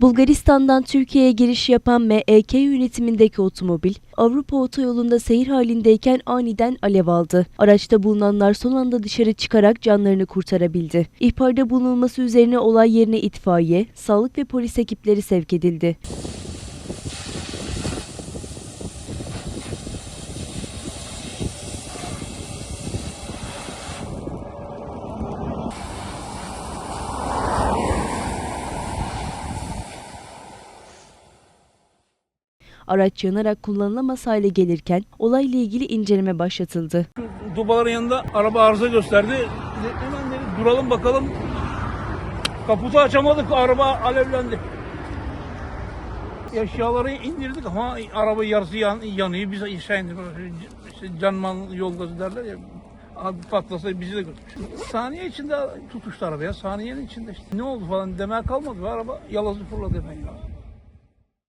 Bulgaristan'dan Türkiye'ye giriş yapan MEK yönetimindeki otomobil, Avrupa otoyolunda seyir halindeyken aniden alev aldı. Araçta bulunanlar son anda dışarı çıkarak canlarını kurtarabildi. İhbarda bulunulması üzerine olay yerine itfaiye, sağlık ve polis ekipleri sevk edildi. Araç yanarak kullanılamaz hale gelirken olayla ilgili inceleme başlatıldı. Dubaların yanında araba arıza gösterdi. Hemen dedi, duralım bakalım. Kaputu açamadık, araba alevlendi. Eşyaları indirdik ama araba yarısı yan, yanıyor. Biz aşağı. İşte canman yol derler ya. Patlasa bizi de götürmüş. Saniye içinde tutuştu arabaya. Saniyenin içinde işte. Ne oldu falan demeye kalmadı. Araba yalazı fırladı hemen.